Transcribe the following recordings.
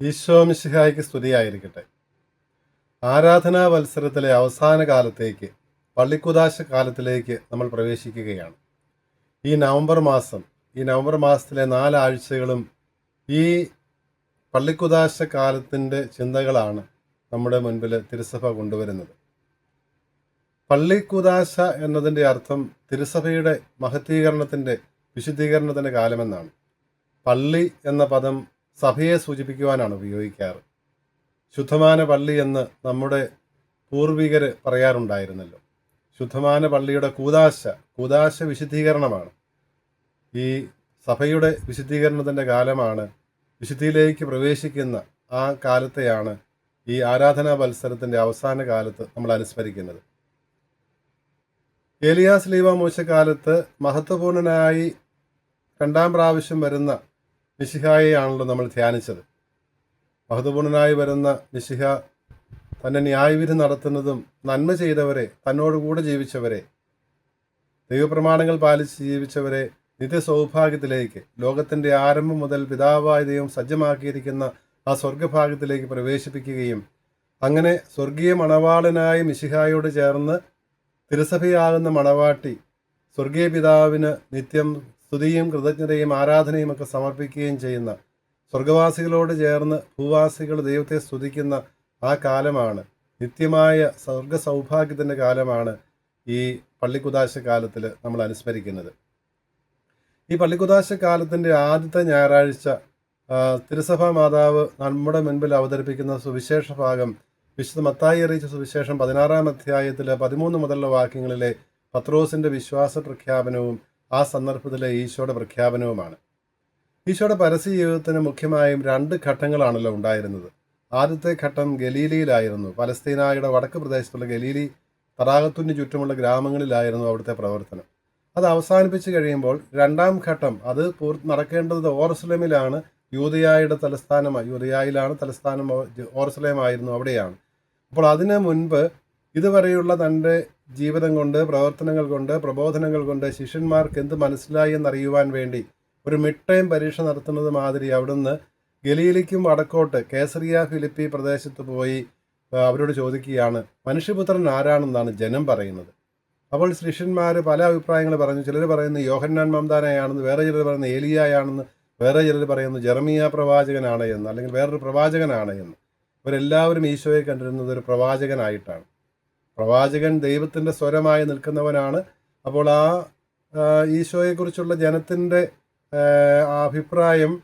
ഈശോമിശിഹായ്ക്ക് സ്തുതിയായിരിക്കട്ടെ. ആരാധനാ വത്സരത്തിലെ അവസാന കാലത്തേക്ക് പള്ളിക്കുദാശ കാലത്തിലേക്ക് നമ്മൾ പ്രവേശിക്കുകയാണ്. ഈ നവംബർ മാസം ഈ നവംബർ മാസത്തിലെ നാലാഴ്ചകളും ഈ പള്ളിക്കുദാശ കാലത്തിന്റെ ചിന്തകളാണ് നമ്മുടെ മുൻപിൽ തിരുസഭ കൊണ്ടുവരുന്നത്. പള്ളിക്കുദാശ എന്നതിന്റെ അർത്ഥം തിരുസഭയുടെ മഹത്വീകരണത്തിന്റെ വിശുദ്ധീകരണത്തിന്റെ കാലമെന്നാണ്. പള്ളി എന്ന പദം സഭയെ സൂചിപ്പിക്കുവാനാണ് ഉപയോഗിക്കാറ്. ശുദ്ധമാന പള്ളി എന്ന് നമ്മുടെ പൂർവികർ പറയാറുണ്ടായിരുന്നല്ലോ. ശുദ്ധമാന പള്ളിയുടെ കൂതാശ കൂതാശ വിശുദ്ധീകരണമാണ്. ഈ സഭയുടെ വിശുദ്ധീകരണത്തിന്റെ കാലമാണ് വിശുദ്ധിയിലേക്ക് പ്രവേശിക്കുന്ന ആ കാലത്തെയാണ് ഈ ആരാധനാ മത്സരത്തിന്റെ അവസാന കാലത്ത് നമ്മൾ അനുസ്മരിക്കുന്നത്. ഏലിയാസ് ലീവ മോശക്കാലത്ത് മഹത്വപൂർണനായി രണ്ടാം പ്രാവശ്യം വരുന്ന മിശിഹായെയാണല്ലോ നമ്മൾ ധ്യാനിച്ചത്. മഹത്വപൂർണനായി വരുന്ന മിശിഹ തന്നെ ന്യായവിധി നടത്തുന്നതും നന്മ ചെയ്തവരെ തന്നോടുകൂടെ ജീവിച്ചവരെ ദൈവപ്രമാണങ്ങൾ പാലിച്ച് ജീവിച്ചവരെ നിത്യസൗഭാഗ്യത്തിലേക്ക് ലോകത്തിന്റെ ആരംഭം മുതൽ പിതാവായ ദൈവം സജ്ജമാക്കിയിരിക്കുന്ന ആ സ്വർഗഭാഗ്യത്തിലേക്ക് പ്രവേശിപ്പിക്കുകയും അങ്ങനെ സ്വർഗീയ മണവാളനായ മിശിഹായോട് ചേർന്ന് തിരുസഭയാകുന്ന മണവാട്ടി സ്വർഗീയ പിതാവിന് നിത്യം സ്തുതിയും കൃതജ്ഞതയും ആരാധനയും ഒക്കെ സമർപ്പിക്കുകയും ചെയ്യുന്ന സ്വർഗവാസികളോട് ചേർന്ന് ഭൂവാസികൾ ദൈവത്തെ സ്തുതിക്കുന്ന ആ കാലമാണ്. നിത്യമായ സ്വർഗ സൗഭാഗ്യത്തിന്റെ കാലമാണ് ഈ പള്ളിക്കുദാശ കാലത്തിൽ നമ്മൾ അനുസ്മരിക്കുന്നത്. ഈ പള്ളിക്കുദാശ കാലത്തിന്റെ ആദ്യത്തെ ഞായറാഴ്ച തിരുസഭാ മാതാവ് നമ്മുടെ മുൻപിൽ അവതരിപ്പിക്കുന്ന സുവിശേഷ ഭാഗം വിശുദ്ധ മത്തായി അറിയിച്ച സുവിശേഷം പതിനാറാം അധ്യായത്തിലെ പതിമൂന്ന് മുതലുള്ള വാക്യങ്ങളിലെ പത്രോസിന്റെ വിശ്വാസ പ്രഖ്യാപനവും ആ സന്ദർഭത്തിലെ ഈശോയുടെ പ്രഖ്യാപനവുമാണ്. ഈശോയുടെ പരസ്യ ജീവിതത്തിന് മുഖ്യമായും രണ്ട് ഘട്ടങ്ങളാണല്ലോ ഉണ്ടായിരുന്നത്. ആദ്യത്തെ ഘട്ടം ഗലീലിയിലായിരുന്നു. പലസ്തീനായുടെ വടക്ക് പ്രദേശത്തുള്ള ഗലീലി തടാകത്തിന് ചുറ്റുമുള്ള ഗ്രാമങ്ങളിലായിരുന്നു അവിടുത്തെ പ്രവർത്തനം. അത് അവസാനിപ്പിച്ച് കഴിയുമ്പോൾ രണ്ടാം ഘട്ടം അത് പൂർ നടക്കേണ്ടത് ഓറസ്ലേമിലാണ് യൂതയായുടെ തലസ്ഥാനമായി യൂതയായിലാണ് തലസ്ഥാനം ഓറസ്ലേമായിരുന്നു അവിടെയാണ്. അപ്പോൾ അതിനു മുൻപ് ഇതുവരെയുള്ള തന്റെ ജീവിതം കൊണ്ട് പ്രവർത്തനങ്ങൾ കൊണ്ട് പ്രബോധനങ്ങൾ കൊണ്ട് ശിഷ്യന്മാർക്ക് എന്ത് മനസ്സിലായി എന്നറിയുവാൻ വേണ്ടി ഒരു മിഡ് ടൈം പരീക്ഷ നടത്തുന്നത് മാതിരി അവിടുന്ന് ഗലീലിക്കും വടക്കോട്ട് കേസറിയ ഫിലിപ്പി പ്രദേശത്ത് പോയി അവരോട് ചോദിക്കുകയാണ് മനുഷ്യപുത്രൻ ആരാണെന്നാണ് ജനം പറയുന്നത്? അപ്പോൾ ശിഷ്യന്മാർ പല അഭിപ്രായങ്ങൾ പറഞ്ഞു. ചിലർ പറയുന്നു യോഹന്നാൻ മംദാനയാണെന്ന് വേറെ ചിലർ പറയുന്നു ഏലിയായാണെന്ന്. വേറെ ചിലർ പറയുന്നു ജെറമിയ പ്രവാചകനാണ് എന്ന്. അല്ലെങ്കിൽ വേറൊരു പ്രവാചകനാണ് എന്ന്. ഇവരെല്ലാവരും ഈശോയെ കണ്ടിരുന്നത് ഒരു പ്രവാചകനായിട്ടാണ്. പ്രവാചകൻ ദൈവത്തിന്റെ സ്വരമായി നിൽക്കുന്നവനാണ്. അപ്പോൾ ആ ഈശോയെക്കുറിച്ചുള്ള ജനത്തിന്റെ അഭിപ്രായം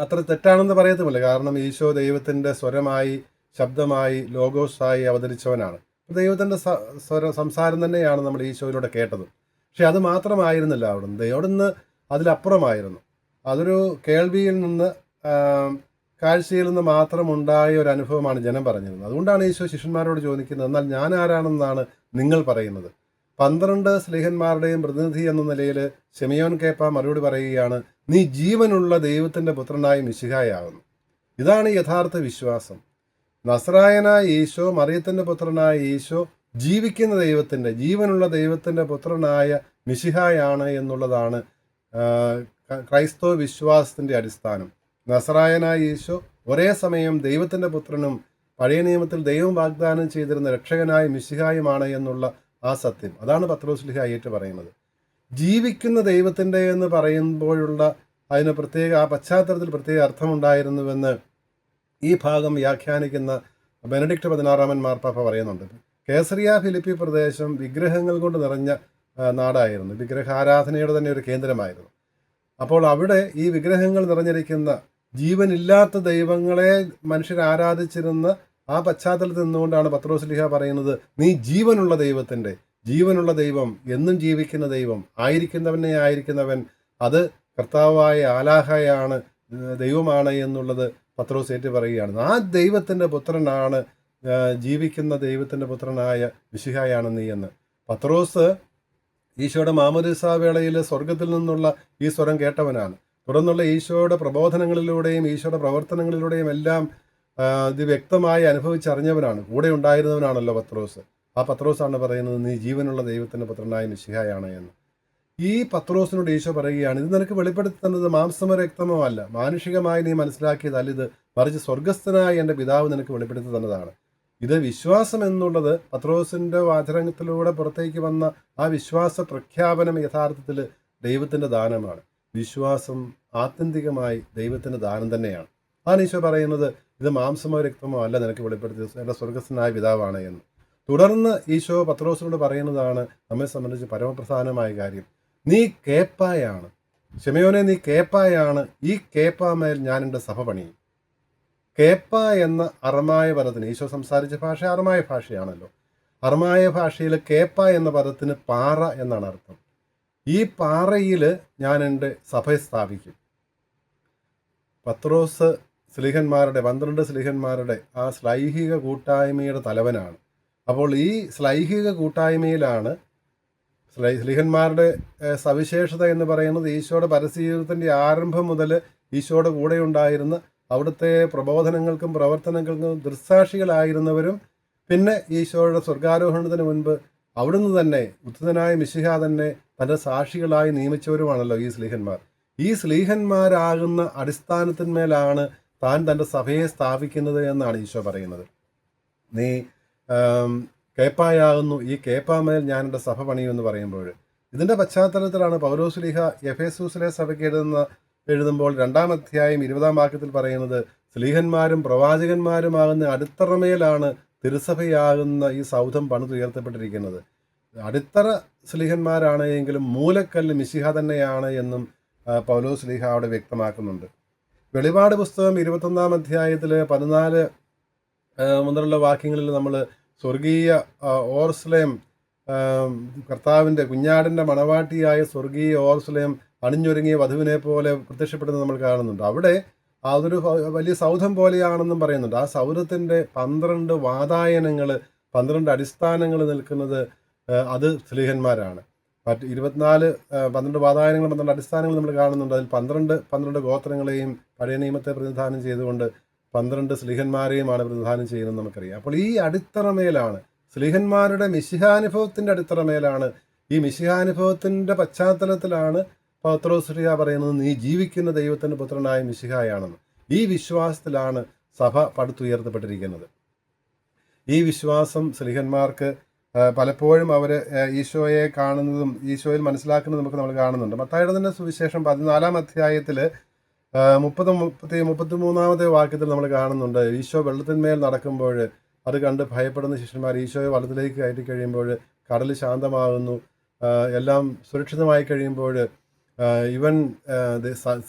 അത്ര തെറ്റാണെന്ന് പറയത്തുമില്ല. കാരണം ഈശോ ദൈവത്തിന്റെ സ്വരമായി ശബ്ദമായി ലോഗോസായി അവതരിച്ചവനാണ്. ദൈവത്തിന്റെ സ്വര സംസാരം തന്നെയാണ് നമ്മൾ ഈശോയിലൂടെ കേട്ടത്. പക്ഷെ അത് മാത്രമായിരുന്നില്ല അവിടുന്ന്. അവിടുന്ന് അതിലപ്പുറമായിരുന്നു. അതൊരു കേൾവിയിൽ നിന്ന് കാഴ്ചയിൽ നിന്ന് മാത്രം ഉണ്ടായ ഒരു അനുഭവമാണ് ജനം പറഞ്ഞിരുന്നത് അതുകൊണ്ടാണ് ഈശോ ശിഷ്യന്മാരോട് ചോദിക്കുന്നത് എന്നാൽ ഞാൻ ആരാണെന്നാണ് നിങ്ങൾ പറയുന്നത്? പന്ത്രണ്ട് സ്ലേഹന്മാരുടെയും പ്രതിനിധി എന്ന നിലയിൽ ഷെമിയോൻ കേപ്പ മറുപടി പറയുകയാണ് നീ ജീവനുള്ള ദൈവത്തിന്റെ പുത്രനായി മിശിഹായാകുന്നു ഇതാണ് യഥാർത്ഥ വിശ്വാസം. നസ്രായനായ ഈശോ മറിയത്തിന്റെ പുത്രനായ ഈശോ ജീവിക്കുന്ന ദൈവത്തിന്റെ ജീവനുള്ള ദൈവത്തിന്റെ പുത്രനായ മിശിഹായാണ് എന്നുള്ളതാണ് ക്രൈസ്തവ വിശ്വാസത്തിന്റെ അടിസ്ഥാനം. നസറായനായ യേശു ഒരേ സമയം ദൈവത്തിന്റെ പുത്രനും പഴയ നിയമത്തിൽ ദൈവം വാഗ്ദാനം ചെയ്തിരുന്ന രക്ഷകനായ മിശിഹായുമാണ് എന്നുള്ള ആ സത്യം. അതാണ് പത്രോസ്ലിഹ ഏറ്റു പറയുന്നത്. ജീവിക്കുന്ന ദൈവത്തിന്റെ എന്ന് പറയുമ്പോഴുള്ള അതിന് പ്രത്യേക ആ പശ്ചാത്തലത്തിൽ പ്രത്യേക അർത്ഥമുണ്ടായിരുന്നുവെന്ന് ഈ ഭാഗം വ്യാഖ്യാനിക്കുന്ന ബെനഡിക്ട് പതിനാറാമൻ മാർപ്പാപ്പ പറയുന്നുണ്ട്. കേസറിയ ഫിലിപ്പി പ്രദേശം വിഗ്രഹങ്ങൾ കൊണ്ട് നിറഞ്ഞ നാടായിരുന്നു. വിഗ്രഹാരാധനയുടെ തന്നെ ഒരു കേന്ദ്രമായിരുന്നു. അപ്പോൾ അവിടെ ഈ വിഗ്രഹങ്ങൾ നിറഞ്ഞിരിക്കുന്ന ജീവനില്ലാത്ത ദൈവങ്ങളെ മനുഷ്യർ ആരാധിച്ചിരുന്ന ആ പശ്ചാത്തലത്തിൽ നിന്നുകൊണ്ടാണ് പത്രോസ്ലിഹ പറയുന്നത് നീ ജീവനുള്ള ദൈവത്തിന്റെ ജീവനുള്ള ദൈവം എന്നും ജീവിക്കുന്ന ദൈവം ആയിരിക്കുന്നവനെ ആയിരിക്കുന്നവൻ അത് കർത്താവായ ആലാഹയാണ് ദൈവമാണ് എന്നുള്ളത് പത്രോസ് ഏറ്റു പറയുകയാണ്. ആ ദൈവത്തിന്റെ പുത്രനാണ് ജീവിക്കുന്ന ദൈവത്തിന്റെ പുത്രനായ വിശിഹായാണ് നീ എന്ന്. പത്രോസ് ഈശോയുടെ മാമോദിസ വേളയിൽ സ്വർഗത്തിൽ നിന്നുള്ള ഈ സ്വരം കേട്ടവനാണ്. തുടർന്നുള്ള ഈശോയുടെ പ്രബോധനങ്ങളിലൂടെയും ഈശോയുടെ പ്രവർത്തനങ്ങളിലൂടെയും എല്ലാം ഇത് വ്യക്തമായി അനുഭവിച്ചറിഞ്ഞവനാണ്. കൂടെ ഉണ്ടായിരുന്നവനാണല്ലോ പത്രോസ്. ആ പത്രോസാണ് പറയുന്നത് നീ ജീവനുള്ള ദൈവത്തിന്റെ പുത്രനായ മിശിഹായാണ് എന്ന്. ഈ പത്രോസിനോട് ഈശോ പറയുകയാണ് ഇത് നിനക്ക് വെളിപ്പെടുത്തി തന്നത് മാംസമോ രക്തമോ അല്ല മാനുഷികമായി നീ മനസ്സിലാക്കിയതല്ല ഇത് മറിച്ച് സ്വർഗസ്ഥനായ എന്റെ പിതാവ് നിനക്ക് വെളിപ്പെടുത്തി തന്നതാണ്. ഇത് വിശ്വാസം എന്നുള്ളത് പത്രോസിന്റെ വാചകത്തിലൂടെ പുറത്തേക്ക് വന്ന ആ വിശ്വാസ പ്രഖ്യാപനം യഥാർത്ഥത്തിൽ ദൈവത്തിന്റെ ദാനമാണ്. വിശ്വാസം ആത്യന്തികമായി ദൈവത്തിന്റെ ദാനം തന്നെയാണ്. അതാണ് ഈശോ പറയുന്നത് ഇത് മാംസമോ രക്തമോ അല്ല നിനക്ക് വെളിപ്പെടുത്തിയത്. എന്റെ സ്വർഗസ്ഥനായ പിതാവാണ് എന്ന്. തുടർന്ന് ഈശോ പത്രോസിനോട് പറയുന്നതാണ് നമ്മെ സംബന്ധിച്ച് പരമപ്രധാനമായ കാര്യം. നീ കേപ്പായാണ്. ക്ഷമയോനെ നീ കേപ്പായാണ്. ഈ കേപ്പാമേൽ ഞാൻ എന്റെ സഭ പണിയും. കേപ്പ എന്ന അറമായ പദത്തിന് ഈശോ സംസാരിച്ച ഭാഷ അറമായ ഭാഷയാണല്ലോ. അറമായ ഭാഷയിൽ കേപ്പ എന്ന പദത്തിന് പാറ എന്നാണ് അർത്ഥം. ഈ പാറയിൽ ഞാൻ എന്റെ സഭയെ സ്ഥാപിക്കും. പത്രോസ് സ്ലിഹന്മാരുടെ പന്ത്രണ്ട് സ്ലിഹന്മാരുടെ ആ സ്ലൈഹിക കൂട്ടായ്മയുടെ തലവനാണ്. അപ്പോൾ ഈ സ്ലൈഹിക കൂട്ടായ്മയിലാണ് സ്ലൈ സ്ലീഹന്മാരുടെ സവിശേഷത എന്ന് പറയുന്നത് ഈശോയുടെ പരസ്യജീവിതത്തിന്റെ ആരംഭം മുതൽ ഈശോയുടെ കൂടെ ഉണ്ടായിരുന്ന അവിടുത്തെ പ്രബോധനങ്ങൾക്കും പ്രവർത്തനങ്ങൾക്കും ദൃസാക്ഷികളായിരുന്നവരും പിന്നെ ഈശോയുടെ സ്വർഗാരോഹണത്തിന് മുൻപ് അവിടുന്ന് തന്നെ ഉത്തനായ മിശിഹ തന്നെ തന്റെ സാക്ഷികളായി നിയമിച്ചവരുമാണല്ലോ ഈ സ്ലീഹന്മാർ. ഈ സ്ലീഹന്മാരാകുന്ന അടിസ്ഥാനത്തിന്മേലാണ് താൻ തന്റെ സഭയെ സ്ഥാപിക്കുന്നത് എന്നാണ് ഈശോ പറയുന്നത്. നീ കേപ്പായാകുന്നു. ഈ കേപ്പാമേൽ ഞാൻ എന്റെ സഭ പണിയുമെന്ന് പറയുമ്പോൾ ഇതിന്റെ പശ്ചാത്തലത്തിലാണ് പൗരോസ്ലീഹ എഫേസൂസിലെ സഭയ്ക്ക് എഴുതുന്ന എഴുതുമ്പോൾ രണ്ടാം അധ്യായം ഇരുപതാം വാക്യത്തിൽ പറയുന്നത് സ്ലീഹന്മാരും പ്രവാചകന്മാരുമാകുന്ന അടിത്തറമേലാണ് തിരുസഭയാകുന്ന ഈ സൗധം പണിതുയർത്തപ്പെട്ടിരിക്കുന്നത് അടിത്തറ സ്ലിഹന്മാരാണ് എങ്കിലും മൂലക്കല്ല് മിശിഹ തന്നെയാണ് എന്നും പൗലോ സ്ലിഹ ലീഹ അവിടെ വ്യക്തമാക്കുന്നുണ്ട്. വെളിപാട് പുസ്തകം ഇരുപത്തൊന്നാം അധ്യായത്തിൽ പതിനാല് മുതലുള്ള വാക്യങ്ങളിൽ നമ്മൾ സ്വർഗീയ ഓർസ്ലയം കർത്താവിന്റെ കുഞ്ഞാടിന്റെ മണവാട്ടിയായ സ്വർഗീയ ഓർസ്ലയം അണിഞ്ഞൊരുങ്ങിയ വധുവിനെ പോലെ പ്രത്യക്ഷപ്പെടുന്നത് നമ്മൾ കാണുന്നുണ്ട്. അവിടെ അതൊരു വലിയ സൗധം പോലെയാണെന്നും പറയുന്നുണ്ട്. ആ സൗധത്തിന്റെ പന്ത്രണ്ട് വാതായനങ്ങൾ പന്ത്രണ്ട് അടിസ്ഥാനങ്ങൾ നിൽക്കുന്നത് അത് സ്ലീഹന്മാരാണ്. മറ്റ് ഇരുപത്തിനാല് പന്ത്രണ്ട് വാതായനങ്ങൾ പന്ത്രണ്ട് അടിസ്ഥാനങ്ങൾ നമ്മൾ കാണുന്നുണ്ട്. അതിൽ പന്ത്രണ്ട് പന്ത്രണ്ട് ഗോത്രങ്ങളെയും പഴയ നിയമത്തെ പ്രതിനിധാനം ചെയ്തുകൊണ്ട് പന്ത്രണ്ട് സ്ലിഹന്മാരെയുമാണ് പ്രതിനിധാനം ചെയ്യുന്നത് നമുക്കറിയാം. അപ്പോൾ ഈ അടിത്തറമേലാണ് സ്ലിഹന്മാരുടെ മിശിഹാനുഭവത്തിന്റെ അടിത്തറമേലാണ് ഈ മിശിഹാനുഭവത്തിന്റെ പശ്ചാത്തലത്തിലാണ് പത്രോസ്ലിഹ പറയുന്നത് നീ ജീവിക്കുന്ന ദൈവത്തിന്റെ പുത്രനായ മിശിഹായാണെന്ന്. ഈ വിശ്വാസത്തിലാണ് സഭ പടുത്തുയർത്തപ്പെട്ടിരിക്കുന്നത്. ഈ വിശ്വാസം സ്ലിഹന്മാർക്ക് പലപ്പോഴും അവർ ഈശോയെ കാണുന്നതും ഈശോയിൽ മനസ്സിലാക്കുന്നതും ഒക്കെ നമ്മൾ കാണുന്നുണ്ട്. മത്തായുടെ തന്നെ സുവിശേഷം പതിനാലാം അധ്യായത്തിൽ മുപ്പത് മുപ്പത്തി മുപ്പത്തി മൂന്നാമത്തെ വാക്യത്തിൽ നമ്മൾ കാണുന്നുണ്ട്. ഈശോ വെള്ളത്തിന്മേൽ നടക്കുമ്പോൾ അത് കണ്ട് ഭയപ്പെടുന്ന ശിഷ്യന്മാർ ഈശോയെ വള്ളത്തിലേക്ക് കയറ്റി കഴിയുമ്പോൾ കടൽ ശാന്തമാകുന്നു. എല്ലാം സുരക്ഷിതമായി കഴിയുമ്പോൾ ഇവൻ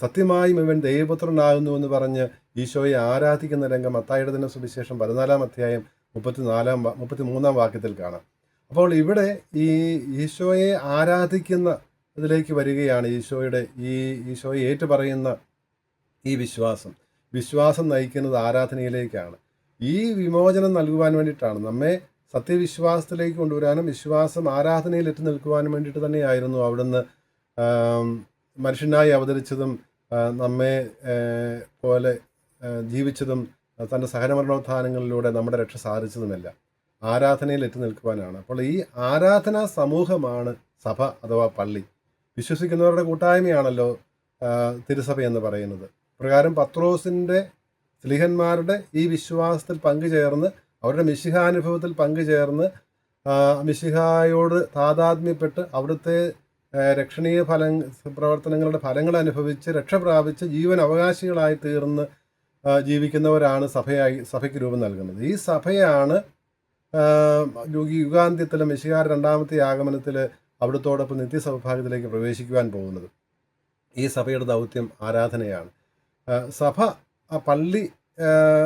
സത്യമായും ഇവൻ ദൈവപുത്രനാകുന്നു എന്ന് പറഞ്ഞ് ഈശോയെ ആരാധിക്കുന്ന രംഗം മത്തായിയുടെ തന്നെ സുവിശേഷം പതിനാലാം അധ്യായം മുപ്പത്തിനാലാം മുപ്പത്തി മൂന്നാം വാക്യത്തിൽ കാണാം. അപ്പോൾ ഇവിടെ ഈ ഈശോയെ ആരാധിക്കുന്ന ഇതിലേക്ക് വരികയാണ് ഈശോയുടെ ഈ ഈശോയെ ഏറ്റുപറയുന്ന ഈ വിശ്വാസം. വിശ്വാസം നയിക്കുന്നത് ആരാധനയിലേക്കാണ്. ഈ വിമോചനം നൽകുവാൻ വേണ്ടിയിട്ടാണ്. നമ്മെ സത്യവിശ്വാസത്തിലേക്ക് കൊണ്ടുവരാനും വിശ്വാസം ആരാധനയിൽ എത്തി നിൽക്കുവാനും വേണ്ടിയിട്ട് തന്നെയായിരുന്നു അവിടുന്ന് മനുഷ്യനായി അവതരിച്ചതും നമ്മെ പോലെ ജീവിച്ചതും തന്റെ സഹനമരണോത്ഥാനങ്ങളിലൂടെ നമ്മുടെ രക്ഷ സാധിച്ചതുമല്ല. ആരാധനയിൽ എത്തി നിൽക്കുവാനാണ്. അപ്പോൾ ഈ ആരാധനാ സമൂഹമാണ് സഭ അഥവാ പള്ളി. വിശ്വസിക്കുന്നവരുടെ കൂട്ടായ്മയാണല്ലോ തിരുസഭ എന്ന് പറയുന്നത്. പ്രകാരം പത്രോസിന്റെ സ്ലിഹന്മാരുടെ ഈ വിശ്വാസത്തിൽ പങ്കുചേർന്ന് അവരുടെ മിശിഹാനുഭവത്തിൽ പങ്കുചേർന്ന് മിശിഹായോട് താതാത്മ്യപ്പെട്ട് അവിടുത്തെ രക്ഷണീയ ഫല പ്രവർത്തനങ്ങളുടെ ഫലങ്ങൾ അനുഭവിച്ച് രക്ഷ പ്രാപിച്ച് ജീവൻ അവകാശികളായി തീർന്ന് ജീവിക്കുന്നവരാണ് സഭയായി സഭയ്ക്ക് രൂപം നൽകുന്നത്. ഈ സഭയാണ് യുഗാന്ത്യത്തിലെ മിശിഹാർ രണ്ടാമത്തെ ആഗമനത്തിൽ അവിടുത്തോടൊപ്പം നിത്യസൗഭാഗ്യത്തിലേക്ക് പ്രവേശിക്കുവാൻ പോകുന്നത്. ഈ സഭയുടെ ദൗത്യം ആരാധനയാണ്. സഭ പള്ളി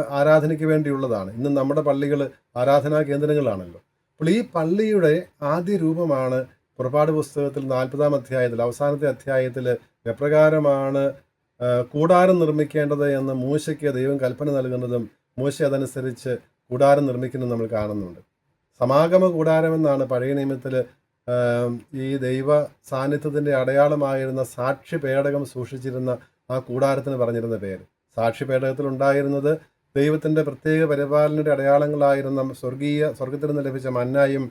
ആരാധനയ്ക്ക് വേണ്ടിയുള്ളതാണ്. ഇന്ന് നമ്മുടെ പള്ളികൾ ആരാധനാ കേന്ദ്രങ്ങളാണല്ലോ. അപ്പോൾ ഈ പള്ളിയുടെ ആദ്യ രൂപമാണ് പുറപ്പാട് പുസ്തകത്തിൽ നാൽപ്പതാം അധ്യായത്തിൽ അവസാനത്തെ അധ്യായത്തിൽ എപ്രകാരമാണ് കൂടാരം നിർമ്മിക്കേണ്ടത് എന്ന് മൂശയ്ക്ക് ദൈവം കൽപ്പന നൽകുന്നതും മൂശ അതനുസരിച്ച് കൂടാരം നിർമ്മിക്കുന്നതും നമ്മൾ കാണുന്നുണ്ട്. സമാഗമ കൂടാരം എന്നാണ് പഴയ നിയമത്തിൽ ഈ ദൈവ സാന്നിധ്യത്തിന്റെ അടയാളമായിരുന്ന സാക്ഷി പേടകം സൂക്ഷിച്ചിരുന്ന ആ കൂടാരത്തിന് പറഞ്ഞിരുന്ന പേര്. സാക്ഷി പേടകത്തിൽ ഉണ്ടായിരുന്നത് ദൈവത്തിന്റെ പ്രത്യേക പരിപാലനയുടെ അടയാളങ്ങളായിരുന്ന സ്വർഗീയ സ്വർഗത്തിൽ നിന്ന് ലഭിച്ച മന്നായും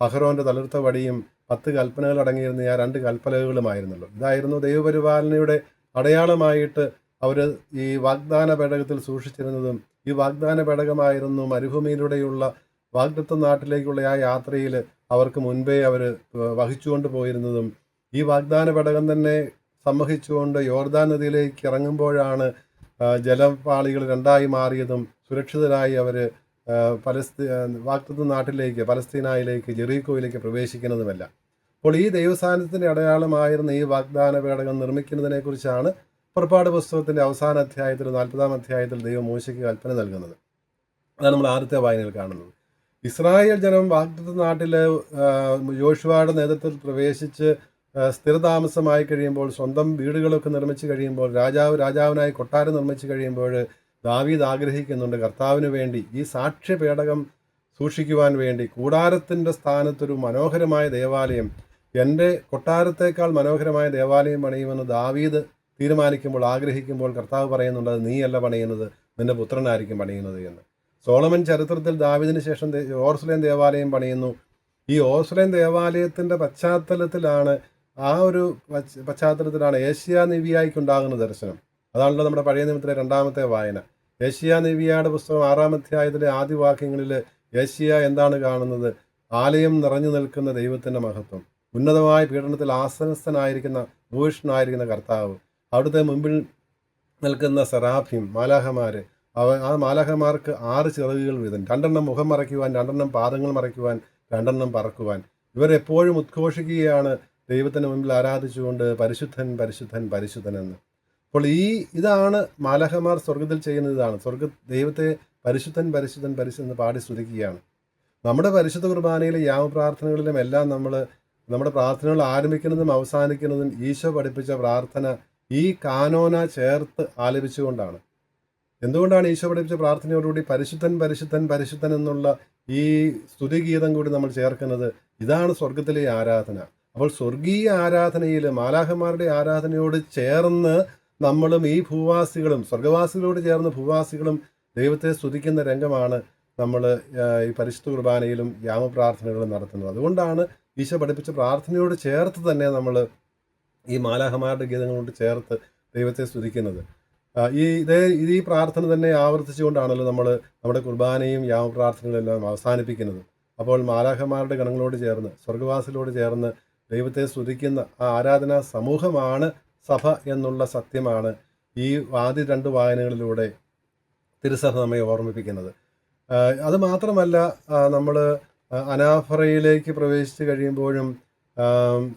അഹ്റോന്റെ തളിർത്ത വടിയും പത്ത് കൽപ്പനകൾ അടങ്ങിയിരുന്ന ആ രണ്ട് കൽപ്പനകളുമായിരുന്നല്ലോ ഇതായിരുന്നു ദൈവപരിപാലനയുടെ അടയാളമായിട്ട് അവർ ഈ വാഗ്ദാന പേടകത്തിൽ സൂക്ഷിച്ചിരുന്നതും ഈ വാഗ്ദാന പേടകമായിരുന്നു മരുഭൂമിയിലൂടെയുള്ള വാഗ്ദത്ത നാട്ടിലേക്കുള്ള ആ യാത്രയിൽ അവർക്ക് മുൻപേ അവർ വഹിച്ചുകൊണ്ട് പോയിരുന്നതും ഈ വാഗ്ദാന പേടകം തന്നെ സംവഹിച്ചുകൊണ്ട് യോർദാൻ നദിയിലേക്ക് ഇറങ്ങുമ്പോഴാണ് ജലപാളികൾ രണ്ടായി മാറിയതും സുരക്ഷിതരായി അവർ പലസ്തീ വാഗ്ദത്ത നാട്ടിലേക്ക് പലസ്തീനായിലേക്ക് ജെറീക്കോയിലേക്ക് പ്രവേശിക്കുന്നതുമല്ല. അപ്പോൾ ഈ ദൈവസ്ഥാനത്തിന്റെ അടയാളമായിരുന്ന ഈ വാഗ്ദാന പേടകം നിർമ്മിക്കുന്നതിനെക്കുറിച്ചാണ് പുറപ്പാട് പുസ്തകത്തിന്റെ അവസാന അധ്യായത്തിൽ നാൽപ്പതാം അധ്യായത്തിൽ ദൈവം മോശയ്ക്ക് കൽപ്പന നൽകുന്നത്. അതാണ് നമ്മൾ ആദ്യത്തെ വായനയിൽ കാണുന്നത്. ഇസ്രായേൽ ജനം വാഗ്ദത്ത നാട്ടിൽ യോശുവയുടെ നേതൃത്വത്തിൽ പ്രവേശിച്ച് സ്ഥിരതാമസമായി കഴിയുമ്പോൾ സ്വന്തം വീടുകളൊക്കെ നിർമ്മിച്ച് കഴിയുമ്പോൾ രാജാവ് രാജാവിനായി കൊട്ടാരം നിർമ്മിച്ച് കഴിയുമ്പോൾ ദാവീദ് ആഗ്രഹിക്കുന്നുണ്ട് കർത്താവിന് വേണ്ടി ഈ സാക്ഷ്യപേടകം സൂക്ഷിക്കുവാൻ വേണ്ടി. കൂടാരത്തിന്റെ സ്ഥാനത്തൊരു മനോഹരമായ ദേവാലയം. എന്റെ കൊട്ടാരത്തേക്കാൾ മനോഹരമായ ദേവാലയം പണിയുമെന്ന് ദാവീദ് തീരുമാനിക്കുമ്പോൾ ആഗ്രഹിക്കുമ്പോൾ കർത്താവ് പറയുന്നുണ്ട് അത് നീയല്ല പണിയുന്നത് നിന്റെ പുത്രനായിരിക്കും പണിയുന്നത് എന്ന്. സോളമൻ ചരിത്രത്തിൽ ദാവീദിന് ശേഷം ഓർസ്ലേം ദേവാലയം പണിയുന്നു. ഈ ഓർസ്ലേം ദേവാലയത്തിന്റെ പശ്ചാത്തലത്തിലാണ് ആ ഒരു പശ്ചാത്തലത്തിലാണ് ഏഷ്യ നിവിയായിക്കുണ്ടാകുന്ന ദർശനം. അതാണല്ലോ നമ്മുടെ പഴയ നിയമത്തിലെ രണ്ടാമത്തെ വായന. ഏഷ്യ നിവിയയുടെ പുസ്തകം ആറാം അധ്യായത്തിലെ ആദ്യ വാക്യങ്ങളിൽ ഏഷ്യ എന്താണ് കാണുന്നത്? ആലയം നിറഞ്ഞു നിൽക്കുന്ന ദൈവത്തിന്റെ മഹത്വം. ഉന്നതമായ പീഡനത്തിൽ ആസനസ്ഥനായിരിക്കുന്ന ഭൂഷണനായിരിക്കുന്ന കർത്താവ്. അവിടുത്തെ മുമ്പിൽ നിൽക്കുന്ന സെറാഫിം മാലാഹമാർ അവ ആ മാലാഹമാർക്ക് ആറ് ചിറകുകൾ വീതം രണ്ടെണ്ണം മുഖം മറയ്ക്കുവാൻ രണ്ടെണ്ണം പാദങ്ങൾ മറയ്ക്കുവാൻ രണ്ടെണ്ണം പറക്കുവാൻ. ഇവരെപ്പോഴും ഉദ്ഘോഷിക്കുകയാണ് ദൈവത്തിന് മുമ്പിൽ ആരാധിച്ചുകൊണ്ട് പരിശുദ്ധൻ പരിശുദ്ധൻ പരിശുദ്ധൻ എന്ന് അപ്പോൾ ഈ ഇതാണ് മാലഹമാർ സ്വർഗത്തിൽ ചെയ്യുന്ന ഇതാണ്. സ്വർഗ ദൈവത്തെ പരിശുദ്ധൻ പരിശുദ്ധൻ പരിശുദ്ധൻ എന്ന് പാടി സ്തുതിക്കുകയാണ്. നമ്മുടെ പരിശുദ്ധ കുർബാനയിലെ യാമപ്രാർത്ഥനകളിലും എല്ലാം നമ്മൾ നമ്മുടെ പ്രാർത്ഥനകൾ ആരംഭിക്കുന്നതും അവസാനിക്കുന്നതും ഈശോ പഠിപ്പിച്ച പ്രാർത്ഥന ഈ കാനോന ചേർത്ത് ആലപിച്ചുകൊണ്ടാണ്. എന്തുകൊണ്ടാണ് ഈശോ പഠിപ്പിച്ച പ്രാർത്ഥനയോടുകൂടി പരിശുദ്ധൻ പരിശുദ്ധൻ പരിശുദ്ധൻ എന്നുള്ള ഈ സ്തുതിഗീതം കൂടി നമ്മൾ ചേർക്കുന്നത്? ഇതാണ് സ്വർഗത്തിലെ ആരാധന. അപ്പോൾ സ്വർഗീയ ആരാധനയിൽ മാലാഹന്മാരുടെ ആരാധനയോട് ചേർന്ന് നമ്മളും ഈ ഭൂവാസികളും സ്വർഗവാസികളോട് ചേർന്ന ഭൂവാസികളും ദൈവത്തെ സ്തുതിക്കുന്ന രംഗമാണ് നമ്മൾ ഈ പരിശുദ്ധ കുർബാനയിലും യാമപ്രാർത്ഥനകളും നടത്തുന്നത്. അതുകൊണ്ടാണ് ഈശോ പഠിപ്പിച്ച പ്രാർത്ഥനയോട് ചേർത്ത് തന്നെ നമ്മൾ ഈ മാലാഹമാരുടെ ഗീതങ്ങളോട് ചേർത്ത് ദൈവത്തെ സ്തുതിക്കുന്നത്. ഈ ഇതേ ഈ പ്രാർത്ഥന തന്നെ ആവർത്തിച്ചുകൊണ്ടാണല്ലോ നമ്മൾ നമ്മുടെ കുർബാനയും യാമപ്രാർത്ഥനകളും എല്ലാം അവസാനിപ്പിക്കുന്നത്. അപ്പോൾ മാലാഹമാരുടെ ഗണങ്ങളോട് ചേർന്ന് സ്വർഗവാസികളോട് ചേർന്ന് ദൈവത്തെ സ്തുതിക്കുന്ന ആ ആരാധനാ സമൂഹമാണ് സഭ എന്നുള്ള സത്യമാണ് ഈ ആദ്യ രണ്ട് വായനകളിലൂടെ തിരുസഭ നമ്മെ ഓർമ്മിപ്പിക്കുന്നത്. അത് മാത്രമല്ല നമ്മൾ അനാഫറയിലേക്ക് പ്രവേശിച്ച് കഴിയുമ്പോഴും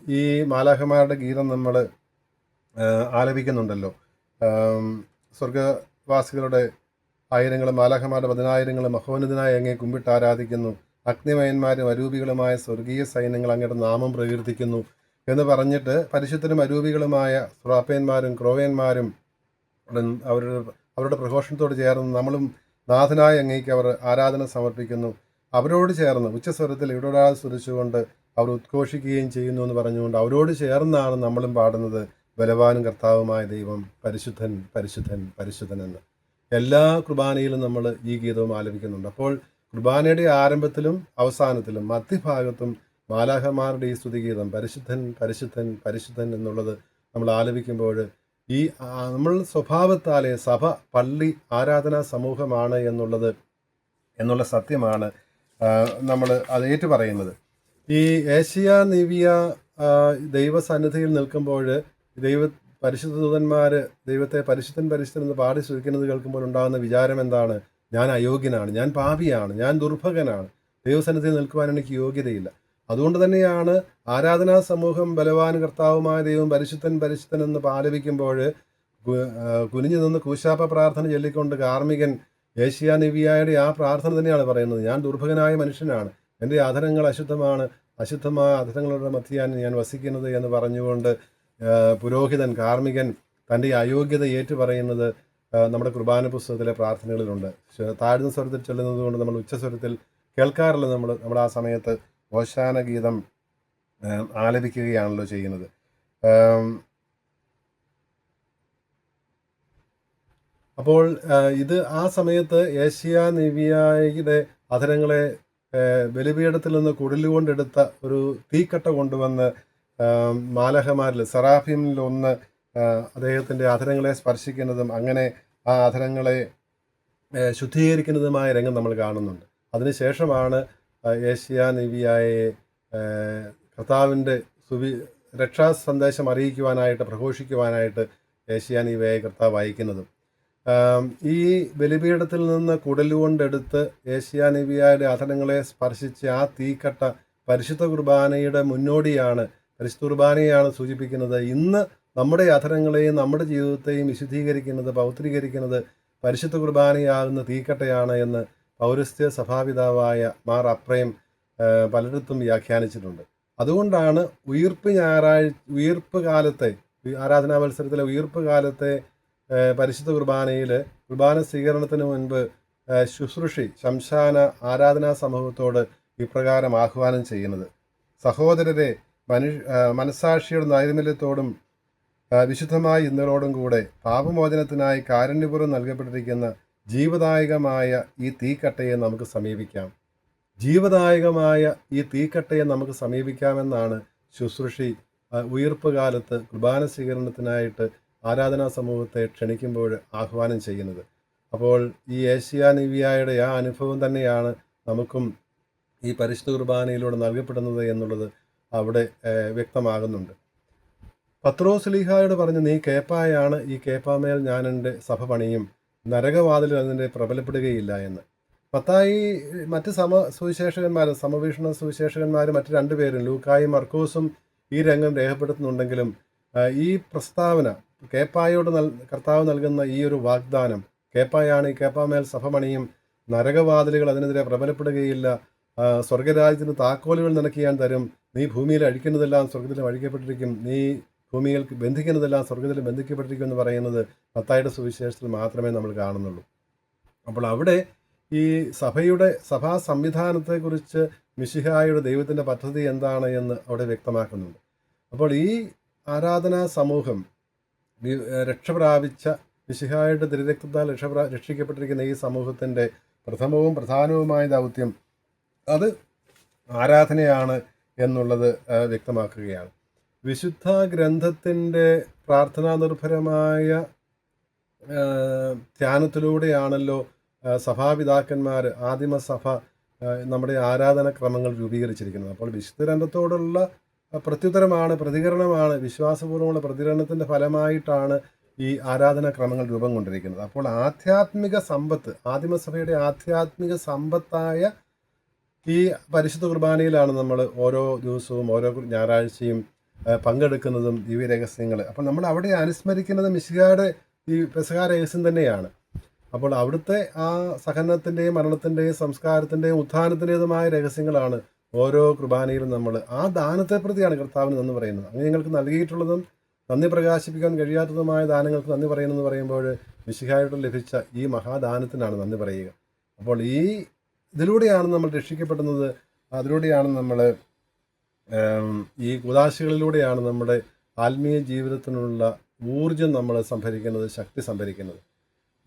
ഈ മാലാഹമാരുടെ ഗീതം നമ്മൾ ആലപിക്കുന്നുണ്ടല്ലോ. സ്വർഗവാസികളുടെ ആയിരങ്ങളും മാലാഹമാരുടെ പതിനായിരങ്ങളും മഹോന്നതനായി അങ്ങേ കുമ്പിട്ട് ആരാധിക്കുന്നു. അഗ്നിമയന്മാരും അരൂപികളുമായ സ്വർഗീയ സൈന്യങ്ങൾ അങ്ങയുടെ നാമം പ്രകീർത്തിക്കുന്നു. എന്ന് പറഞ്ഞിട്ട് പരിശുദ്ധരും അരൂപികളുമായ സ്രാപ്പയന്മാരും ക്രോവേന്മാരും അവരുടെ അവരുടെ പ്രഘോഷണത്തോട് ചേർന്ന് നമ്മളും നാഥനായ അങ്ങേക്ക് അവർ ആരാധന സമർപ്പിക്കുന്നു. അവരോട് ചേർന്ന് ഉച്ചസ്വരത്തിൽ ഇടപെടാതെ സ്തുതിച്ചുകൊണ്ട് അവർ ഉദ്ഘോഷിക്കുകയും ചെയ്യുന്നു എന്ന് പറഞ്ഞുകൊണ്ട് അവരോട് ചേർന്നാണ് നമ്മളും പാടുന്നത്. ബലവാനും കർത്താവുമായ ദൈവം പരിശുദ്ധൻ പരിശുദ്ധൻ പരിശുദ്ധൻ എന്ന്. എല്ലാ കുർബാനയിലും നമ്മൾ ഈ ഗീതവും ആലപിക്കുന്നുണ്ട്. അപ്പോൾ കുർബാനയുടെ ആരംഭത്തിലും അവസാനത്തിലും മധ്യഭാഗത്തും മാലാഹമാരുടെ ഈ സ്തുതിഗീതം പരിശുദ്ധൻ പരിശുദ്ധൻ പരിശുദ്ധൻ എന്നുള്ളത് നമ്മൾ ആലപിക്കുമ്പോൾ ഈ നമ്മൾ സ്വഭാവത്താലെ സഭ പള്ളി ആരാധനാ സമൂഹമാണ് എന്നുള്ളത് എന്നുള്ള സത്യമാണ് നമ്മൾ അത് ഏറ്റു പറയുന്നത് ഈ ഏഷ്യ നിവിയ ദൈവസന്നിധിയിൽ നിൽക്കുമ്പോൾ ദൈവ പരിശുദ്ധ ദൂതന്മാർ ദൈവത്തെ പരിശുദ്ധൻ പരിശുദ്ധൻ എന്ന് പാടി ശ്രമിക്കുന്നത് കേൾക്കുമ്പോൾ ഉണ്ടാകുന്ന വിചാരം എന്താണ്? ഞാൻ അയോഗ്യനാണ് ഞാൻ പാപിയാണ് ഞാൻ ദുർഭകനാണ് ദൈവസന്നിധിയിൽ നിൽക്കുവാൻ എനിക്ക് യോഗ്യതയില്ല. അതുകൊണ്ട് തന്നെയാണ് ആരാധനാ സമൂഹം ബലവാൻ കർത്താവുമായ ദൈവം പരിശുദ്ധൻ പരിശുദ്ധൻ എന്ന് പാലപിക്കുമ്പോൾ കുനിഞ്ഞു നിന്ന് കൂശാപ്പ പ്രാർത്ഥന ചൊല്ലിക്കൊണ്ട് കാർമികൻ ഏഷ്യ നിവിയായുടെ ആ പ്രാർത്ഥന തന്നെയാണ് പറയുന്നത്. ഞാൻ ദുർഭകനായ മനുഷ്യനാണ്. എന്റെ അധരങ്ങൾ അശുദ്ധമാണ്. അശുദ്ധമായ അധരങ്ങളുടെ മധ്യയാണ് ഞാൻ വസിക്കുന്നത് എന്ന് പറഞ്ഞുകൊണ്ട് പുരോഹിതൻ കാർമികൻ തന്റെ അയോഗ്യത ഏറ്റു പറയുന്നത് നമ്മുടെ കുർബാന പുസ്തകത്തിലെ പ്രാർത്ഥനകളിലുണ്ട്. താഴ്ന്ന സ്വരത്തിൽ ചൊല്ലുന്നത് കൊണ്ട് നമ്മൾ ഉച്ചസ്വരത്തിൽ കേൾക്കാറില്ല നമ്മൾ നമ്മൾ ആ സമയത്ത്. ഓശാന ഗീതം ആലപിക്കുകയാണല്ലോ ചെയ്യുന്നത്. അപ്പോൾ ഇത് ആ സമയത്ത് ഏഷ്യ നിവിയായുടെ അധരങ്ങളെ ബലിപീഠത്തിൽ നിന്ന് കുടലുകൊണ്ടെടുത്ത ഒരു തീക്കട്ട കൊണ്ടുവന്ന് മാലഹമാരിൽ സറാഫിമിലൊന്ന് അദ്ദേഹത്തിന്റെ അധരങ്ങളെ സ്പർശിക്കുന്നതും അങ്ങനെ ആ അധരങ്ങളെ ശുദ്ധീകരിക്കുന്നതുമായ രംഗം നമ്മൾ കാണുന്നുണ്ട്. അതിനുശേഷമാണ് ഏഷ്യ നിവിയായെ കർത്താവിന്റെ സുവി രക്ഷാ സന്ദേശം അറിയിക്കുവാനായിട്ട് പ്രഘോഷിക്കുവാനായിട്ട് ഏഷ്യ കർത്താവ് അയക്കുന്നതും. ഈ ബലിപീഠത്തിൽ നിന്ന് കുടലുകൊണ്ടെടുത്ത് ഏഷ്യ നിവിയായുടെ അധരങ്ങളെ സ്പർശിച്ച് ആ തീക്കട്ട പരിശുദ്ധ കുർബാനയുടെ മുന്നോടിയാണ് പരിശുദ്ധ കുർബാനയാണ് സൂചിപ്പിക്കുന്നത്. ഇന്ന് നമ്മുടെ അധരങ്ങളെയും നമ്മുടെ ജീവിതത്തെയും വിശുദ്ധീകരിക്കുന്നത് പൗത്രീകരിക്കുന്നത് പരിശുദ്ധ കുർബാനയാകുന്ന തീക്കട്ടയാണ് എന്ന് പൗരസ്ത്യ സഭാപിതാവായ മാർ അപ്രയം പലയിടത്തും വ്യാഖ്യാനിച്ചിട്ടുണ്ട്. അതുകൊണ്ടാണ് ഉയർപ്പ് ഞായറാഴ്ച ഉയർപ്പ് കാലത്തെ ആരാധനാ മത്സരത്തിലെ ഉയർപ്പ് കാലത്തെ പരിശുദ്ധ കുർബാനയിൽ കുർബാന സ്വീകരണത്തിന് മുൻപ് ശുശ്രൂഷി ശംശാന ആരാധനാ സമൂഹത്തോട് ഇപ്രകാരം ആഹ്വാനം ചെയ്യുന്നത്. സഹോദരരെ മനു മനസാക്ഷിയുടെ നൈർമല്യത്തോടും വിശുദ്ധമായ ഇന്നലോടും കൂടെ പാപമോചനത്തിനായി കാരുണ്യപൂർവം നൽകപ്പെട്ടിരിക്കുന്ന ജീവദായകമായ ഈ തീക്കട്ടയെ നമുക്ക് സമീപിക്കാം. ജീവദായകമായ ഈ തീക്കട്ടയെ നമുക്ക് സമീപിക്കാമെന്നാണ് ശുശ്രൂഷി ഉയർപ്പ് കാലത്ത് കുർബാന സ്വീകരണത്തിനായിട്ട് ആരാധനാ സമൂഹത്തെ ക്ഷണിക്കുമ്പോൾ ആഹ്വാനം ചെയ്യുന്നത്. അപ്പോൾ ഈ ഏഷ്യാനിവിയായുടെ ആ അനുഭവം തന്നെയാണ് നമുക്കും ഈ പരിശുദ്ധ കുർബാനയിലൂടെ നൽകപ്പെടുന്നത് എന്നുള്ളത് അവിടെ വ്യക്തമാകുന്നുണ്ട്. പത്രോസ് ലീഹായോട് പറഞ്ഞു നീ കേപ്പായാണ് ഈ കേപ്പാമേൽ ഞാനെന്റെ സഭ പണിയും. നരകവാതിൽ അതിന്റെ പ്രബലപ്പെടുകയില്ല എന്ന്. പത്തായി മറ്റ് സമ സുവിശേഷകന്മാരും സമവീക്ഷണ സുവിശേഷകന്മാരും മറ്റ് രണ്ടുപേരും ലൂക്കായും മർക്കോസും ഈ രംഗം രേഖപ്പെടുത്തുന്നുണ്ടെങ്കിലും ഈ പ്രസ്താവന കേപ്പായോട് നൽ കർത്താവ് നൽകുന്ന ഈ ഒരു വാഗ്ദാനം കേപ്പായാണ് ഈ കേപ്പാമേൽ സഭമണിയും നരകവാതിലുകൾ അതിനെതിരെ പ്രബലപ്പെടുകയില്ല സ്വർഗരാജ്യത്തിന് താക്കോലുകൾ നിനക്ക് തരും നീ ഭൂമിയിൽ അഴിക്കുന്നതെല്ലാം സ്വർഗത്തിൽ അഴിക്കപ്പെട്ടിരിക്കും നീ ഭൂമിയിൽ ബന്ധിക്കുന്നതെല്ലാം സ്വർഗത്തിൽ ബന്ധിക്കപ്പെട്ടിരിക്കുമെന്ന് പറയുന്നത് മത്തായുടെ സുവിശേഷത്തിൽ മാത്രമേ നമ്മൾ കാണുന്നുള്ളൂ. അപ്പോൾ അവിടെ ഈ സഭയുടെ സഭാ സംവിധാനത്തെക്കുറിച്ച് മിശിഹായുടെ ദൈവത്തിന്റെ പദ്ധതി എന്താണ് എന്ന് അവിടെ വ്യക്തമാക്കുന്നുണ്ട്. അപ്പോൾ ഈ ആരാധനാ സമൂഹം രക്ഷപ്രാപിച്ച രക്ഷ പ്രാപിച്ച മിശിഹായുടെ ദുരിതക്തത്താൽ രക്ഷപ്രാ രക്ഷിക്കപ്പെട്ടിരിക്കുന്ന ഈ സമൂഹത്തിന്റെ പ്രഥമവും പ്രധാനവുമായ ദൗത്യം അത് ആരാധനയാണ് എന്നുള്ളത് വ്യക്തമാക്കുകയാണ്. വിശുദ്ധ ഗ്രന്ഥത്തിന്റെ പ്രാർത്ഥനാ നിർഭരമായ ധ്യാനത്തിലൂടെയാണല്ലോ സഭാപിതാക്കന്മാർ ആദിമസഭ നമ്മുടെ ആരാധനക്രമങ്ങൾ രൂപീകരിച്ചിരിക്കുന്നത്. അപ്പോൾ വിശുദ്ധ ഗ്രന്ഥത്തോടുള്ള പ്രത്യുത്തരമാണ് പ്രതികരണമാണ് വിശ്വാസപൂർവമുള്ള പ്രതികരണത്തിന്റെ ഫലമായിട്ടാണ് ഈ ആരാധനാക്രമങ്ങൾ രൂപം കൊണ്ടിരിക്കുന്നത്. അപ്പോൾ ആധ്യാത്മിക സമ്പത്ത് ആദിമസഭയുടെ ആധ്യാത്മിക സമ്പത്തായ ഈ പരിശുദ്ധ കുർബാനയിലാണ് നമ്മൾ ഓരോ ദിവസവും ഓരോ ഞായറാഴ്ചയും പങ്കെടുക്കുന്നതും ദിവ്യ രഹസ്യങ്ങൾ. അപ്പോൾ നമ്മൾ അവിടെ അനുസ്മരിക്കുന്നത് മിശിഹായുടെ ഈ പെസഹ രഹസ്യം തന്നെയാണ്. അപ്പോൾ അവിടുത്തെ ആ സഹനത്തിന്റെയും മരണത്തിന്റെയും സംസ്കാരത്തിന്റെയും ഉത്ഥാനത്തിന്റെതുമായ രഹസ്യങ്ങളാണ് ഓരോ കുർബാനയിലും നമ്മൾ ആ ദാനത്തെ പ്രതിയാണ് കർത്താവിന് നന്ദി പറയുന്നത്. അങ്ങനെ ഞങ്ങൾക്ക് നൽകിയിട്ടുള്ളതും നന്ദി പ്രകാശിപ്പിക്കാൻ കഴിയാത്തതുമായ ദാനങ്ങൾക്ക് നന്ദി പറയുന്നെന്ന് പറയുമ്പോൾ മിശിഹായോട് ലഭിച്ച ഈ മഹാദാനത്തിനാണ് നന്ദി പറയുക. അപ്പോൾ ഈ ഇതിലൂടെയാണ് നമ്മൾ രക്ഷിക്കപ്പെടുന്നത്. അതിലൂടെയാണ് നമ്മൾ ഈ കുദാശകളിലൂടെയാണ് നമ്മുടെ ആത്മീയ ജീവിതത്തിനുള്ള ഊർജം നമ്മൾ സംഭരിക്കുന്നത് ശക്തി സംഭരിക്കുന്നത്.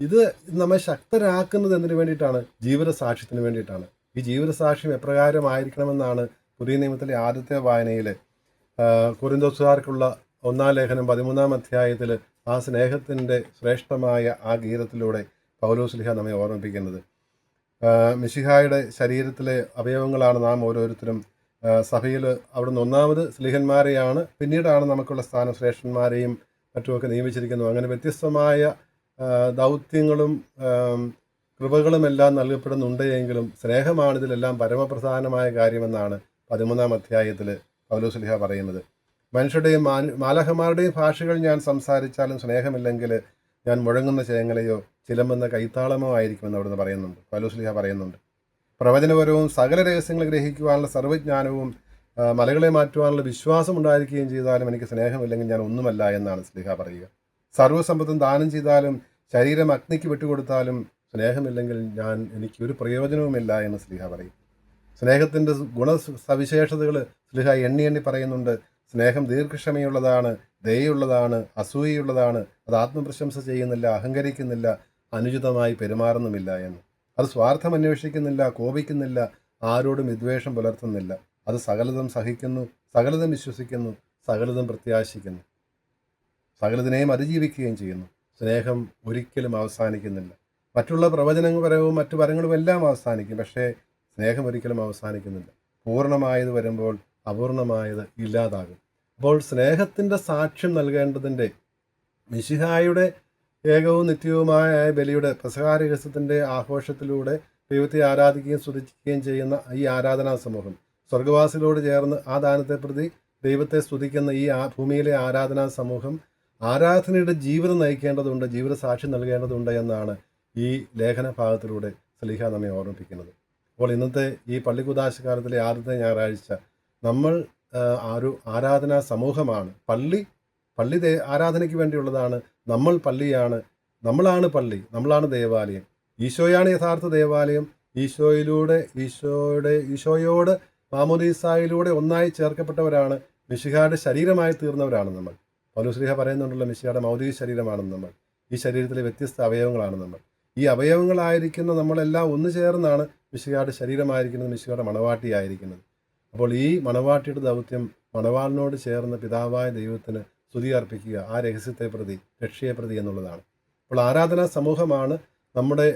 ഇത് നമ്മെ ശക്തരാക്കുന്നത് എന്തിനു വേണ്ടിയിട്ടാണ്? ജീവിത സാക്ഷ്യത്തിന് വേണ്ടിയിട്ടാണ്. ഈ ജീവിത സാക്ഷ്യം എപ്രകാരമായിരിക്കണമെന്നാണ് പുതിയ നിയമത്തിലെ ആദ്യത്തെ വായനയിൽ കുറിന്തോസുകാർക്കുള്ള ഒന്നാം ലേഖനം പതിമൂന്നാം അധ്യായത്തിൽ ആ സ്നേഹത്തിന്റെ ശ്രേഷ്ഠമായ ആ ഗീതത്തിലൂടെ പൗലോസ്ലിഹ നമ്മെ ഓർമ്മിപ്പിക്കുന്നത്. മിഷിഹായുടെ ശരീരത്തിലെ അവയവങ്ങളാണ് നാം ഓരോരുത്തരും സഭയിൽ അവിടുന്ന് ഒന്നാമത് സ്ലിഹന്മാരെയാണ്. പിന്നീടാണ് നമുക്കുള്ള സ്ഥാനം ശ്രേഷ്ഠന്മാരെയും മറ്റുമൊക്കെ നിയമിച്ചിരിക്കുന്നു അങ്ങനെ വ്യത്യസ്തമായ ദൗത്യങ്ങളും കൃപകളും എല്ലാം നൽകപ്പെടുന്നുണ്ട് എങ്കിലും സ്നേഹമാണ് ഇതിലെല്ലാം പരമപ്രധാനമായ കാര്യമെന്നാണ് പതിമൂന്നാം അധ്യായത്തിൽ പൗലോസ്ലിഹ പറയുന്നത്. മനുഷ്യരുടെയും മാന- മാലഹമാരുടെയും ഭാഷകൾ ഞാൻ സംസാരിച്ചാലും സ്നേഹമില്ലെങ്കിൽ ഞാൻ മുഴങ്ങുന്ന ചേങ്ങലയോ ചിലമ്പെന്ന കൈത്താളമോ ആയിരിക്കുമെന്ന് അവിടുന്ന് പറയുന്നുണ്ട്. പൗലോസ്ലിഹ പറയുന്നുണ്ട്. പ്രവചനപരവും സകല രഹസ്യങ്ങൾ ഗ്രഹിക്കുവാനുള്ള സർവജ്ഞാനവും മലകളെ മാറ്റുവാനുള്ള വിശ്വാസം ഉണ്ടായിരിക്കുകയും ചെയ്താലും എനിക്ക് സ്നേഹമില്ലെങ്കിൽ ഞാൻ ഒന്നുമല്ല എന്നാണ് സ്ലിഹ പറയുക. സർവസമ്പത്തും ദാനം ചെയ്താലും ശരീരം അഗ്നിക്ക് വിട്ടുകൊടുത്താലും സ്നേഹമില്ലെങ്കിൽ ഞാൻ എനിക്ക് ഒരു പ്രയോജനവുമില്ല എന്ന് സ്ലിഹ പറയും സ്നേഹത്തിന്റെ ഗുണ സവിശേഷതകൾ സ്ലിഹ എണ്ണി എണ്ണി പറയുന്നുണ്ട്. സ്നേഹം ദീർഘക്ഷമയുള്ളതാണ് ദയുള്ളതാണ് അസൂയയുള്ളതാണ് അത് ആത്മപ്രശംസ ചെയ്യുന്നില്ല അഹങ്കരിക്കുന്നില്ല അനുചിതമായി പെരുമാറുന്നുമില്ല എന്ന്. അത് സ്വാർത്ഥം അന്വേഷിക്കുന്നില്ല കോപിക്കുന്നില്ല ആരോടും വിദ്വേഷം പുലർത്തുന്നില്ല. അത് സകലതും സഹിക്കുന്നു സകലതും വിശ്വസിക്കുന്നു സകലതും പ്രത്യാശിക്കുന്നു. സകലതിനെയും അതിജീവിക്കുകയും ചെയ്യുന്നു. സ്നേഹം ഒരിക്കലും അവസാനിക്കുന്നില്ല. മറ്റുള്ള പ്രവചനപരവും മറ്റു പരങ്ങളും എല്ലാം അവസാനിക്കും. പക്ഷേ സ്നേഹം ഒരിക്കലും അവസാനിക്കുന്നില്ല. പൂർണമായത് വരുമ്പോൾ അപൂർണമായത് ഇല്ലാതാകും. അപ്പോൾ സ്നേഹത്തിന്റെ സാക്ഷ്യം നൽകേണ്ടതിന്റെ മിശിഹായുടെ ഏകവും നിത്യവുമായ ബലിയുടെ പ്രസകാരഹസ്യത്തിന്റെ ആഘോഷത്തിലൂടെ ദൈവത്തെ ആരാധിക്കുകയും സ്തുതിക്കുകയും ചെയ്യുന്ന ഈ ആരാധനാ സമൂഹം. സ്വർഗവാസികളോട് ചേർന്ന് ആ ദാനത്തെ പ്രതി ദൈവത്തെ സ്തുതിക്കുന്ന ഈ ഭൂമിയിലെ ആരാധനാ സമൂഹം ആരാധനയുടെ ജീവിതം നയിക്കേണ്ടതുണ്ട് ജീവിത സാക്ഷി നൽകേണ്ടതുണ്ട് എന്നാണ് ഈ ലേഖന ഭാഗത്തിലൂടെ സലിഹ നമ്മെ ഓർമ്മിപ്പിക്കുന്നത്. അപ്പോൾ ഇന്നത്തെ ഈ പള്ളിക്കുദാശകാലത്തിലെ ആദ്യത്തെ ഞായറാഴ്ച നമ്മൾ ഒരു ആരാധനാ സമൂഹമാണ്. പള്ളി പള്ളി ദേ ആരാധനയ്ക്ക് വേണ്ടിയുള്ളതാണ്. നമ്മൾ പള്ളിയാണ്. നമ്മളാണ് പള്ളി. നമ്മളാണ് ദേവാലയം. ഈശോയാണ് യഥാർത്ഥ ദേവാലയം. ഈശോയിലൂടെ ഈശോയുടെ ഈശോയോട് മാമോദീസായിലൂടെ ഒന്നായി ചേർക്കപ്പെട്ടവരാണ്. മിശിഹായുടെ ശരീരമായി തീർന്നവരാണ് നമ്മൾ. പൗലുശ്രീഹ പറയുന്നുണ്ടല്ലോ മിശിഹായുടെ മൗലിക ശരീരമാണ് നമ്മൾ. ഈ ശരീരത്തിലെ വ്യത്യസ്ത അവയവങ്ങളാണ് നമ്മൾ. ഈ അവയവങ്ങളായിരിക്കുന്ന നമ്മളെല്ലാം ഒന്നു ചേർന്നാണ് മിശിഹായുടെ ശരീരമായിരിക്കുന്നത് മിശിഹായുടെ മണവാട്ടിയായിരിക്കുന്നത്. അപ്പോൾ ഈ മണവാട്ടിയുടെ ദൗത്യം മണവാളിനോട് ചേർന്ന് പിതാവായ ദൈവത്തിന് സ്തുതി അർപ്പിക്കുക ആ രഹസ്യത്തെ പ്രതി രക്ഷയെ പ്രതി എന്നുള്ളതാണ്. അപ്പോൾ ആരാധനാ സമൂഹമാണ് നമ്മുടെ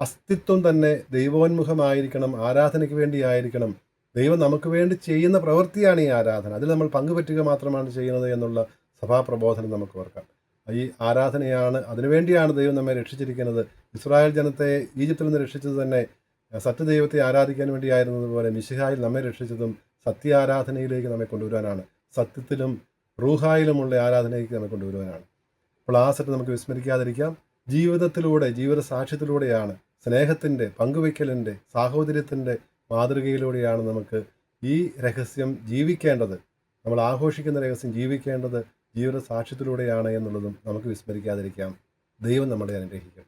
അസ്തിത്വം തന്നെ ദൈവോന്മുഖമായിരിക്കണം ആരാധനയ്ക്ക് വേണ്ടിയായിരിക്കണം. ദൈവം നമുക്ക് വേണ്ടി ചെയ്യുന്ന പ്രവൃത്തിയാണ് ഈ ആരാധന. അതിൽ നമ്മൾ പങ്കുപറ്റുക മാത്രമാണ് ചെയ്യുന്നത് എന്നുള്ള സഭാപ്രബോധനം നമുക്ക് ഓർക്കാം. ഈ ആരാധനയാണ് അതിനുവേണ്ടിയാണ് ദൈവം നമ്മെ രക്ഷിച്ചിരിക്കുന്നത്. ഇസ്രായേൽ ജനത്തെ ഈജിപ്തിൽ നിന്ന് രക്ഷിച്ചത് തന്നെ സത്യദൈവത്തെ ആരാധിക്കാൻ വേണ്ടിയായിരുന്നതുപോലെ മിശിഹായിൽ നമ്മെ രക്ഷിച്ചതും സത്യ ആരാധനയിലേക്ക് നമ്മെ കൊണ്ടുവരാനാണ്. സത്യത്തിലും റൂഹായിലുമുള്ള ആരാധനയ്ക്ക് നമ്മെ കൊണ്ടുവരുവാനാണ്. അപ്പോൾ ആ സെറ്റ് നമുക്ക് വിസ്മരിക്കാതിരിക്കാം. ജീവിതത്തിലൂടെ ജീവിത സാക്ഷ്യത്തിലൂടെയാണ് സ്നേഹത്തിന്റെ പങ്കുവയ്ക്കലിന്റെ സാഹോദര്യത്തിന്റെ മാതൃകയിലൂടെയാണ് നമുക്ക് ഈ രഹസ്യം ജീവിക്കേണ്ടത്. നമ്മൾ ആഘോഷിക്കുന്ന രഹസ്യം ജീവിക്കേണ്ടത് ജീവിത സാക്ഷ്യത്തിലൂടെയാണ് എന്നുള്ളതും നമുക്ക് വിസ്മരിക്കാതിരിക്കാം. ദൈവം നമ്മളെ അനുഗ്രഹിക്കട്ടെ.